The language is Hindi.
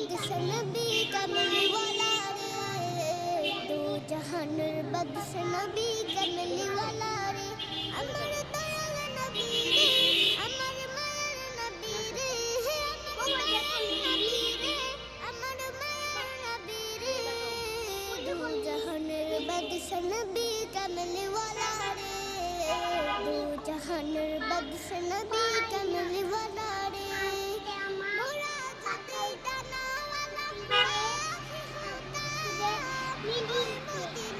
बदसन भी कमली वाला रे, दो जहानर बदसन भी कमली वाला रे अमर दयाल नबी रे अमर मायर नबी रे नबी रे अमर मायर नबी रे दो जहानर बदसन भी कमली वाला रे दो जहानर बदसन भी कमली वाला ブーブー。